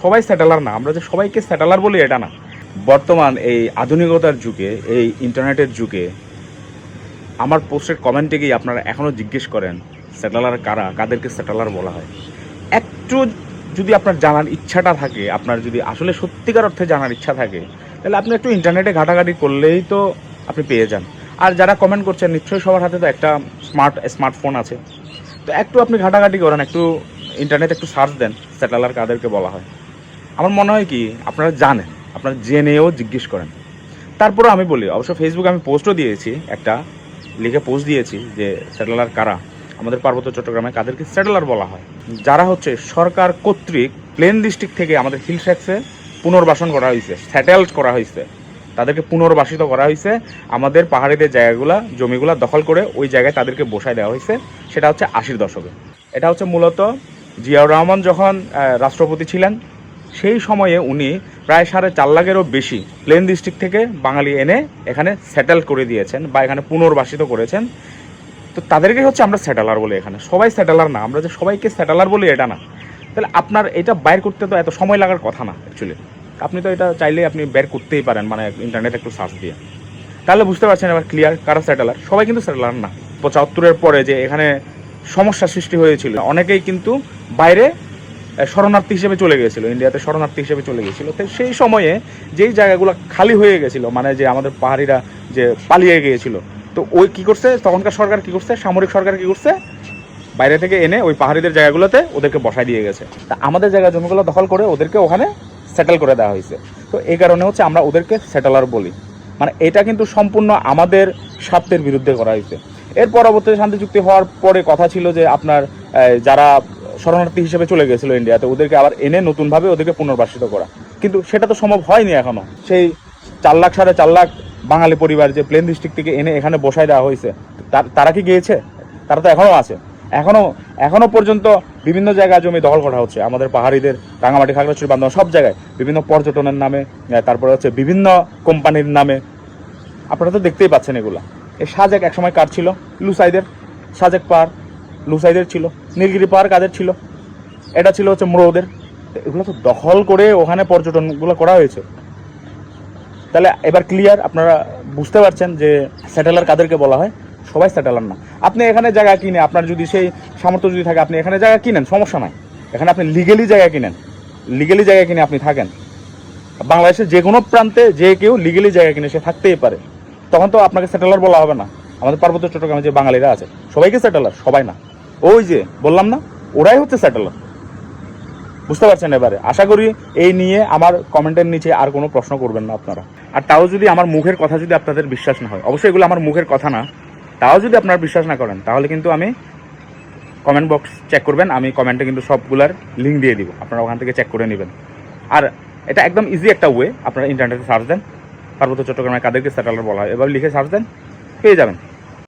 সবাই স্যাটেলার না, আমরা যে সবাইকে স্যাটেলার বলি এটা না। বর্তমান এই আধুনিকতার যুগে, এই ইন্টারনেটের যুগে, আমার পোস্টের কমেন্টে গিয়ে আপনারা এখনও জিজ্ঞেস করেন স্যাটেলার কারা, কাদেরকে স্যাটেলার বলা হয়? একটু যদি আপনার জানার ইচ্ছাটা থাকে, আপনার যদি আসলে সত্যিকার অর্থে জানার ইচ্ছা থাকে, তাহলে আপনি একটু ইন্টারনেটে ঘাটাঘাটি করলেই তো আপনি পেয়ে যান। আর যারা কমেন্ট করছেন, নিশ্চয়ই সবার হাতে তো একটা স্মার্ট স্মার্টফোন আছে। তো একটু আপনি ঘাটাঘাটি করেন, একটু ইন্টারনেট একটু সার্চ দেন স্যাটেলার কাদেরকে বলা হয়। আমার মনে হয় কি, আপনারা জানেন, আপনারা জেনেও জিজ্ঞেস করেন। তারপরে আমি বলি, অবশ্য ফেসবুকে আমি পোস্টও দিয়েছি, একটা লিখে পোস্ট দিয়েছি যে স্যাটেলার কারা? আমাদের পার্বত্য চট্টগ্রামে কাদেরকে স্যাটেলার বলা হয়? যারা হচ্ছে সরকার কর্তৃক প্লেন ডিস্ট্রিক্ট থেকে আমাদের হিল ট্যাক্সে পুনর্বাসন করা হয়েছে স্যাটেলড করা হয়েছে তাদেরকে পুনর্বাসিত করা হয়েছে আমাদের পাহাড়িদের জায়গাগুলা, জমিগুলা দখল করে ওই জায়গায় তাদেরকে বসায় দেওয়া হয়েছে সেটা হচ্ছে আশির দশকে। এটা হচ্ছে মূলত জিয়াউর রহমান যখন রাষ্ট্রপতি ছিলেন সেই সময়ে উনি প্রায় সাড়ে চার লাখেরও বেশি প্লেন ডিস্ট্রিক্ট থেকে বাঙালি এনে এখানে সেটেল করে দিয়েছেন বা এখানে পুনর্বাসিত করেছেন। তো তাদেরকে হচ্ছে আমরা স্যাটেলার বলি এখানে। সবাই স্যাটেলার না, আমরা যে সবাইকে স্যাটেলার বলি এটা না। তাহলে আপনার এটা বাইর করতে তো এত সময় লাগার কথা না অ্যাকচুয়ালি আপনি তো এটা চাইলে আপনি বের করতেই পারেন মানে ইন্টারনেট একটু সার্চ দিয়ে। তাহলে বুঝতে পারছেন এবার ক্লিয়ার কারা স্যাটেলার সবাই কিন্তু স্যাটেলার না। পঁচাত্তরের পরে যে এখানে সমস্যা সৃষ্টি হয়েছিল, অনেকেই কিন্তু বাইরে শরণার্থী হিসেবে চলে গিয়েছিল ইন্ডিয়াতে শরণার্থী হিসেবে চলে গিয়েছিল তো সেই সময়ে যেই জায়গাগুলো খালি হয়ে গেছিল মানে যে আমাদের পাহাড়িরা যে পালিয়ে গিয়েছিল, তো ওই কি করছে? তখনকার সরকার কি করছে? সামরিক সরকার কি করছে? বাইরে থেকে এনে ওই পাহাড়িদের জায়গাগুলোতে ওদেরকে বসায় দিয়ে গেছে। তা আমাদের জায়গা জমিগুলো দখল করে ওদেরকে ওখানে সেটেল করে দেওয়া হয়েছে। তো এই কারণে হচ্ছে আমরা ওদেরকে সেটেলার বলি। মানে এটা কিন্তু সম্পূর্ণ আমাদের স্বার্থের বিরুদ্ধে করা হয়েছে। এর পরবর্তীতে শান্তি চুক্তি হওয়ার পরে কথা ছিল যে আপনার যারা শরণার্থী হিসেবে চলে গেছিল ইন্ডিয়াতে ওদেরকে আবার এনে নতুনভাবে ওদেরকে পুনর্বাসিত করা। কিন্তু সেটা তো সম্ভব হয়নি এখনও। সেই চার লাখ, সাড়ে চার লাখ বাঙালি পরিবার যে প্লেন ডিস্ট্রিক্ট থেকে এনে এখানে বসায় দেওয়া হয়েছে, তার- কি গিয়েছে? তারা তো এখনও আছে। এখনও এখনও পর্যন্ত বিভিন্ন জায়গায় জমি দখল করা হচ্ছে। আমাদের পাহাড়িদের রাঙামাটি, খাগড়াছড়ি বান্ধব সব জায়গায় বিভিন্ন পর্যটনের নামে তারপরে হচ্ছে বিভিন্ন কোম্পানির নামে। আপনারা তো দেখতেই পাচ্ছেন এগুলো। এই সাজেক একসময় কার ছিল? লুসাইদের। সাজেক পাহাড় লুসাইদের ছিল, নীলগিরি পাহাড় কাদের ছিল, এটা ছিল হচ্ছে মোরোদের। তো এগুলো তো দখল করে ওখানে পর্যটনগুলো করা হয়েছে। তাহলে এবার ক্লিয়ার আপনারা বুঝতে পারছেন যে স্যাটেলার কাদেরকে বলা হয়? সবাই স্যাটেলার না। আপনি এখানে জায়গা কিনে আপনার যদি সেই সামর্থ্য যদি থাকে, আপনি এখানে জায়গা কিনেন, সমস্যা নাই। এখানে আপনি লিগেলি জায়গা কিনেন। লিগেলি জায়গা কিনে আপনি থাকেন। বাংলাদেশের যে কোনো প্রান্তে যে কেউ লিগেলি জায়গা কিনে, সে থাকতেই পারে। তখন তো আপনাকে সেটেলার বলা হবে না। আমাদের পার্বত্য চট্টগ্রামে যে বাঙালিরা আছে, সবাইকে সেটেলার সবাই না। ওই যে, বললাম না, ওরাই হচ্ছে সেটেলার বুঝতে পারছেন এবারে? আশা করি এই নিয়ে আমার কমেন্টের নিচে আর কোনো প্রশ্ন করবেন না আপনারা। আর তাও যদি আমার মুখের কথা যদি আপনাদের বিশ্বাস না হয়, অবশ্যই এগুলো আমার মুখের কথা না, তাও যদি আপনারা বিশ্বাস না করেন, তাহলে কিন্তু আমি কমেন্ট বক্স চেক করবেন, আমি কমেন্টে কিন্তু সবগুলার লিঙ্ক দিয়ে দিব। আপনারা ওখান থেকে চেক করে নেবেন। আর এটা একদম ইজি একটা ওয়ে আপনারা ইন্টারনেটে সার্চ দেন, পার্বত্য চট্টগ্রামে কাদেরকে স্যাটেলার বলা হয়, এবার লিখে সার্চ দেন, পেয়ে যাবেন।